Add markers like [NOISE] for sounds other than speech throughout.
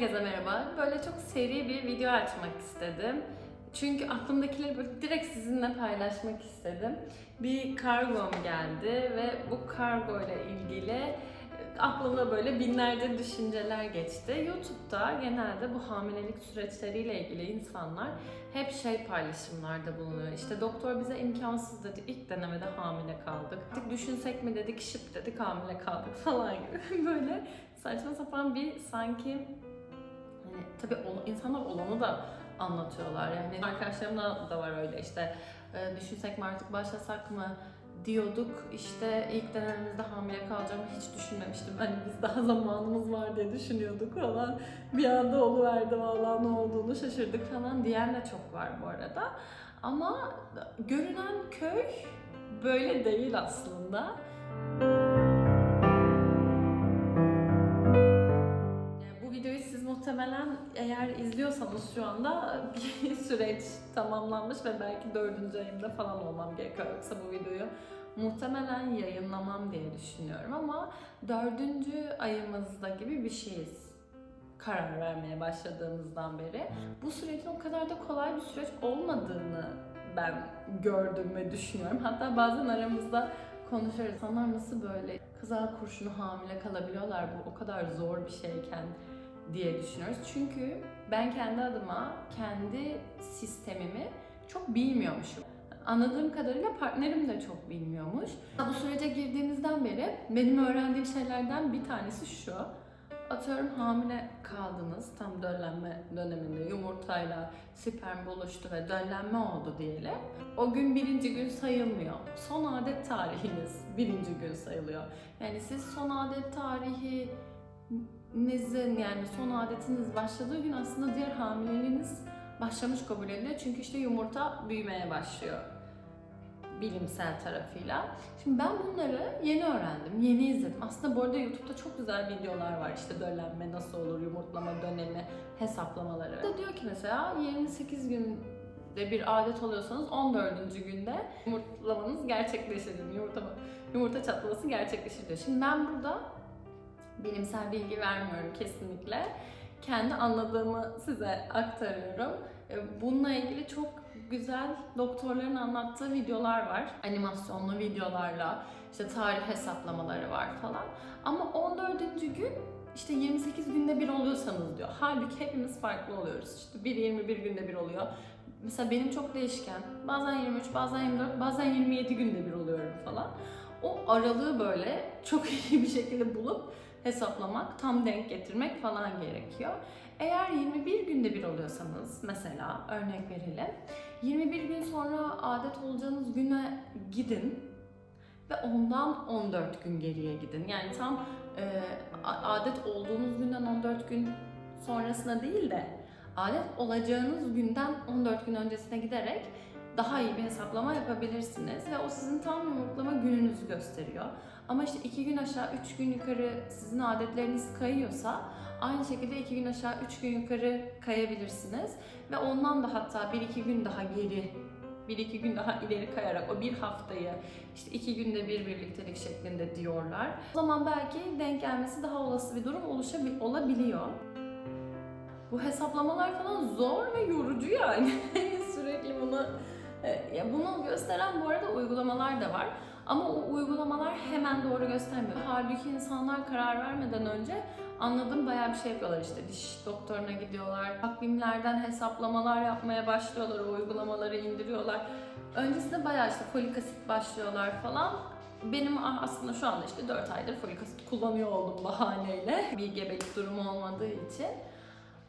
Herkese merhaba. Böyle çok seri bir video açmak istedim. Çünkü aklımdakileri böyle direkt sizinle paylaşmak istedim. Bir kargom geldi ve bu kargo ile ilgili e, aklıma böyle binlerce düşünceler geçti. YouTube'da genelde bu hamilelik süreçleriyle ilgili insanlar hep şey paylaşımlarda bulunuyor. İşte doktor bize imkansız dedi. İlk denemede hamile kaldık. Düşünsek mi dedik, şıp dedik hamile kaldık [LAUGHS] falan gibi. böyle saçma sapan bir sanki hani tabii insanlar olanı da anlatıyorlar. Yani arkadaşlarımda da var öyle işte e, düşünsek mi artık başlasak mı diyorduk. İşte ilk denememizde hamile kalacağımı hiç düşünmemiştim. Hani biz daha [LAUGHS] zamanımız var diye düşünüyorduk falan. Bir anda oluverdi vallahi ne olduğunu şaşırdık falan diyen de çok var bu arada. Ama görünen köy böyle değil aslında. Muhtemelen eğer izliyorsanız şu anda [LAUGHS] bir süreç tamamlanmış ve belki dördüncü ayımda falan olmam gerekiyor. Yoksa bu videoyu muhtemelen yayınlamam diye düşünüyorum ama dördüncü ayımızda gibi bir şeyiz karar vermeye başladığımızdan beri. Bu sürecin o kadar da kolay bir süreç olmadığını ben gördüm ve düşünüyorum. Hatta bazen aramızda konuşuyoruz. İnsanlar nasıl böyle kızal kurşunu hamile kalabiliyorlar bu o kadar zor bir şeyken diye düşünüyoruz. Çünkü ben kendi adıma kendi sistemimi çok bilmiyormuşum. Anladığım kadarıyla partnerim de çok bilmiyormuş. Bu sürece girdiğimizden beri benim öğrendiğim şeylerden bir tanesi şu. Atıyorum hamile kaldınız tam döllenme döneminde yumurtayla sperm buluştu ve döllenme oldu diyelim. O gün birinci gün sayılmıyor. Son adet tarihiniz birinci gün sayılıyor. Yani siz son adet tarihi nizin yani son adetiniz başladığı gün aslında diğer hamileliğiniz başlamış kabul ediliyor. Çünkü işte yumurta büyümeye başlıyor bilimsel tarafıyla. Şimdi ben bunları yeni öğrendim, yeni izledim. Aslında bu arada YouTube'da çok güzel videolar var işte döllenme nasıl olur, yumurtlama dönemi hesaplamaları. Da diyor ki mesela 28 günde bir adet oluyorsanız 14. günde yumurtlamanız gerçekleşir. Yumurta, yumurta çatlaması gerçekleşir diyor. Şimdi ben burada bilimsel bilgi vermiyorum kesinlikle. Kendi anladığımı size aktarıyorum. E, Bununla ilgili çok güzel doktorların anlattığı videolar var. Animasyonlu videolarla işte tarih hesaplamaları var falan. Ama 14. gün işte 28 günde bir oluyorsanız diyor. Halbuki hepimiz farklı oluyoruz. İşte biri 21 günde bir oluyor. Mesela benim çok değişken. Bazen 23, bazen 24, bazen 27 günde bir oluyorum falan. O aralığı böyle çok [LAUGHS] iyi bir şekilde bulup hesaplamak, tam denk getirmek falan gerekiyor. Eğer 21 günde bir oluyorsanız mesela örnek verelim. 21 gün sonra adet olacağınız güne gidin ve ondan 14 gün geriye gidin. Yani tam e, adet olduğunuz günden 14 gün sonrasına değil de adet olacağınız günden 14 gün öncesine giderek daha iyi bir hesaplama yapabilirsiniz ve o sizin tam yumurtlama gününüzü gösteriyor. Ama işte 2 gün aşağı 3 gün yukarı sizin adetleriniz kayıyorsa aynı şekilde 2 gün aşağı 3 gün yukarı kayabilirsiniz ve ondan da hatta 1-2 gün daha geri bir iki gün daha ileri kayarak o bir haftayı işte iki günde bir birliktelik şeklinde diyorlar. O zaman belki denk gelmesi daha olası bir durum oluşabil olabiliyor. Bu hesaplamalar falan zor ve yorucu yani. [LAUGHS] Sürekli bunu ya bunu gösteren bu arada uygulamalar da var. Ama o uygulamalar hemen doğru göstermiyor. Halbuki insanlar karar vermeden önce anladım bayağı bir şey yapıyorlar işte diş doktoruna gidiyorlar. Takvimlerden hesaplamalar yapmaya başlıyorlar, o uygulamaları indiriyorlar. Öncesinde bayağı işte folik asit başlıyorlar falan. Benim aslında şu anda işte 4 aydır folik asit kullanıyor oldum [LAUGHS] bahaneyle. Bir gebelik durumu olmadığı için.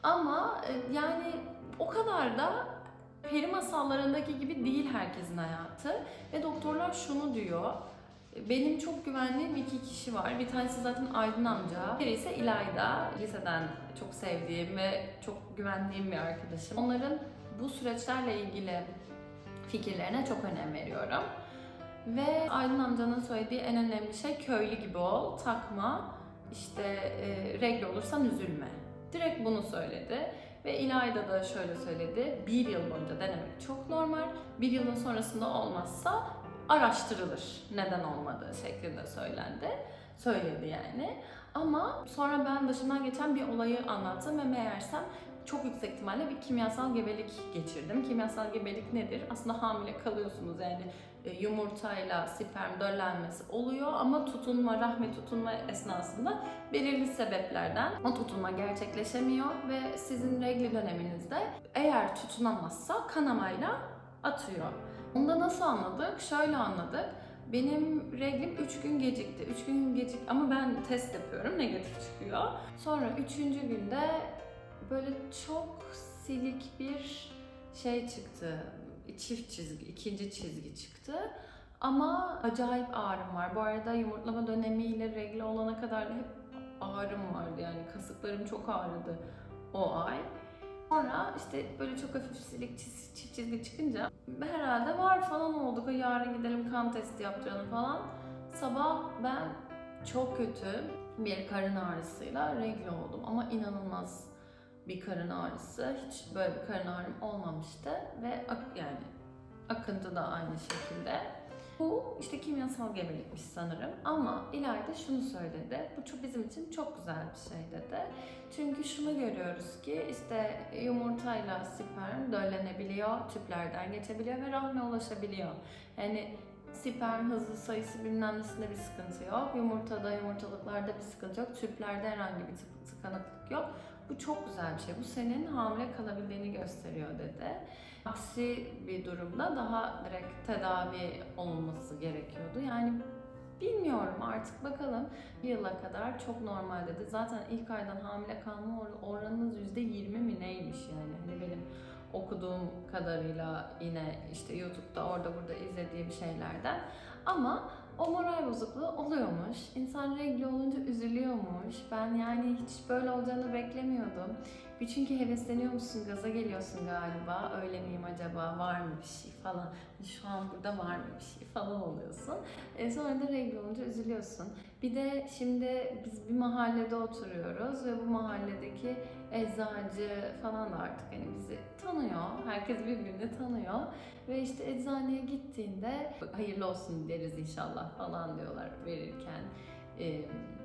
Ama e, yani o kadar da peri masallarındaki gibi değil herkesin hayatı. Ve doktorlar şunu diyor. Benim çok güvendiğim iki kişi var. Bir tanesi zaten Aydın amca. Biri ise İlayda. Liseden çok sevdiğim ve çok güvendiğim bir arkadaşım. Onların bu süreçlerle ilgili fikirlerine çok önem veriyorum. Ve Aydın amcanın söylediği en önemli şey köylü gibi ol, takma, işte e, regle olursan üzülme. Direkt bunu söyledi. Ve İlayda da şöyle söyledi. Bir yıl boyunca denemek çok normal. Bir yılın sonrasında olmazsa araştırılır neden olmadığı şeklinde söylendi. söyledi yani. Ama sonra ben başımdan geçen bir olayı anlattım ve meğersem çok yüksek ihtimalle bir kimyasal gebelik geçirdim. Kimyasal gebelik nedir? Aslında hamile kalıyorsunuz yani e, yumurtayla sperm döllenmesi oluyor ama tutunma, rahme tutunma esnasında belirli sebeplerden o tutunma gerçekleşemiyor ve sizin regl döneminizde eğer tutunamazsa kanamayla atıyor. Onu da nasıl anladık? Şöyle anladık. Benim reglim 3 gün gecikti. 3 gün gecik ama ben test yapıyorum negatif çıkıyor. Sonra 3. günde böyle çok silik bir şey çıktı. Çift çizgi, ikinci çizgi çıktı. Ama acayip ağrım var. Bu arada yumurtlama dönemiyle regl olana kadar da hep ağrım vardı. Yani kasıklarım çok ağrıdı o ay. Sonra işte böyle çok hafif silik çift çizgi çıkınca herhalde var falan olduk. "Ay, Yarın gidelim kan testi yaptıralım falan. Sabah ben çok kötü bir karın ağrısıyla regl oldum ama inanılmaz bir karın ağrısı. Hiç böyle bir karın ağrım olmamıştı ve ak- yani akıntı da aynı şekilde. Bu işte kimyasal gebelikmiş sanırım ama İlayda şunu söyledi. Bu çok bizim için çok güzel bir şey dedi. Çünkü şunu görüyoruz ki işte yumurtayla sperm döllenebiliyor, tüplerden geçebiliyor ve rahme ulaşabiliyor. Yani sperm hızı sayısı bilmem nesinde bir sıkıntı yok. Yumurtada, yumurtalıklarda bir sıkıntı yok. Tüplerde herhangi bir tık- tıkanıklık yok. Bu çok güzel bir şey. Bu senin hamile kalabildiğini gösteriyor dedi. Aksi bir durumda daha direkt tedavi olunması gerekiyordu. Yani bilmiyorum artık bakalım. Bir yıla kadar çok normal dedi. Zaten ilk aydan hamile kalma or- oranınız %20 mi neymiş yani. Hani benim okuduğum kadarıyla yine işte YouTube'da orada burada izlediğim şeylerden. Ama o moral bozukluğu oluyormuş. İnsan regl olunca üzülüyormuş. Ben yani hiç böyle olacağını beklemiyordum. Bir çünkü hevesleniyormuşsun, gaza geliyorsun galiba. Öyle miyim acaba? Var mı bir şey falan. Şu an burada var mı bir şey falan oluyorsun. E sonra da regl olunca üzülüyorsun. Bir de şimdi biz bir mahallede oturuyoruz ve bu mahalledeki eczacı falan da artık hani bizi tanıyor. Herkes birbirini tanıyor. Ve işte eczaneye gittiğinde hayırlı olsun deriz inşallah falan diyorlar verirken e,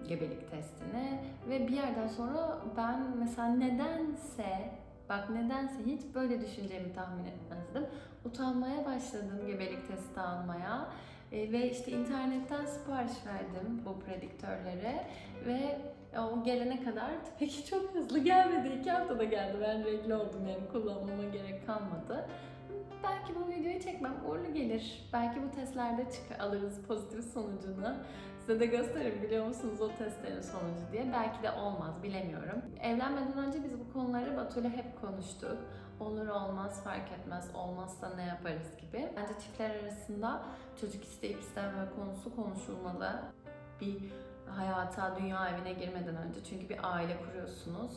gebelik testini. Ve bir yerden sonra ben mesela nedense bak nedense hiç böyle düşüneceğimi tahmin etmezdim. Utanmaya başladım gebelik testi almaya. E, ve işte internetten sipariş verdim bu prediktörlere ve o gelene kadar [LAUGHS] tabii ki çok hızlı gelmedi. iki haftada geldi. Ben regl oldum yani kullanmama gerek kalmadı. Belki bu videoyu çekmem uğurlu gelir. Belki bu testlerde çık alırız pozitif sonucunu. Size de gösteririm biliyor musunuz o testlerin sonucu diye. Belki de olmaz bilemiyorum. Evlenmeden önce biz bu konuları Batu'yla hep konuştuk. Olur olmaz fark etmez olmazsa ne yaparız gibi. Bence çiftler arasında çocuk isteyip istememe konusu konuşulmalı. Bir hayata, dünya evine girmeden önce. Çünkü bir aile kuruyorsunuz.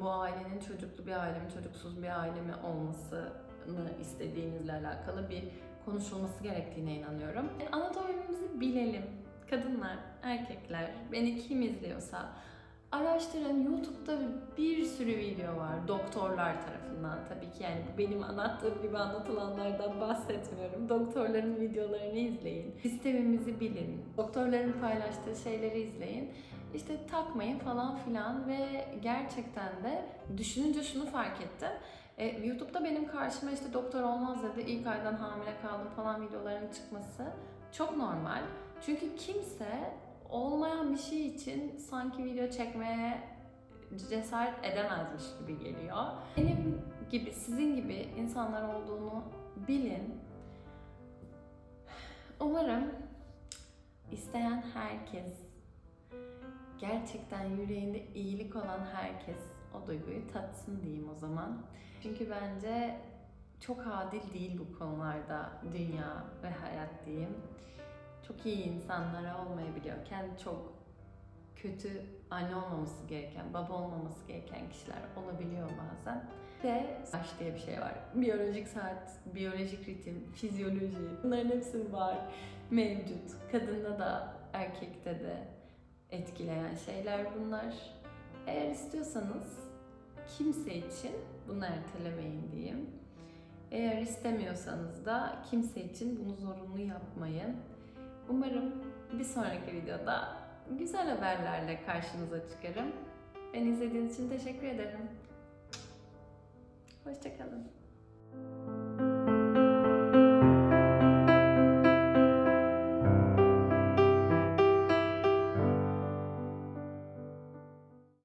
Bu ailenin çocuklu bir aile mi, çocuksuz bir aile mi olmasını istediğinizle alakalı bir konuşulması gerektiğine inanıyorum. Anatomimizi bilelim. Kadınlar, erkekler, beni kim izliyorsa araştırın. YouTube'da bir sürü video var doktorlar tarafından tabii ki yani benim anlattığım gibi anlatılanlardan bahsetmiyorum. Doktorların videolarını izleyin. Sistemimizi bilin. Doktorların paylaştığı şeyleri izleyin. İşte takmayın falan filan ve gerçekten de düşününce şunu fark ettim. E, YouTube'da benim karşıma işte doktor olmaz dedi, ilk aydan hamile kaldım falan videoların çıkması çok normal. Çünkü kimse olmayan bir şey için sanki video çekmeye cesaret edemezmiş gibi geliyor. Benim gibi, sizin gibi insanlar olduğunu bilin. Umarım isteyen herkes, gerçekten yüreğinde iyilik olan herkes o duyguyu tatsın diyeyim o zaman. Çünkü bence çok adil değil bu konularda dünya ve hayat diyeyim. Çok iyi insanlara olmayabiliyor. Kendi çok kötü anne olmaması gereken, baba olmaması gereken kişiler olabiliyor bazen. Ve saç diye bir şey var. Biyolojik saat, biyolojik ritim, fizyoloji bunların hepsi var. Mevcut. Kadında da erkekte de etkileyen şeyler bunlar. Eğer istiyorsanız kimse için bunu ertelemeyin diyeyim. Eğer istemiyorsanız da kimse için bunu zorunlu yapmayın. Umarım bir sonraki videoda güzel haberlerle karşınıza çıkarım. Beni izlediğiniz için teşekkür ederim. Hoşçakalın.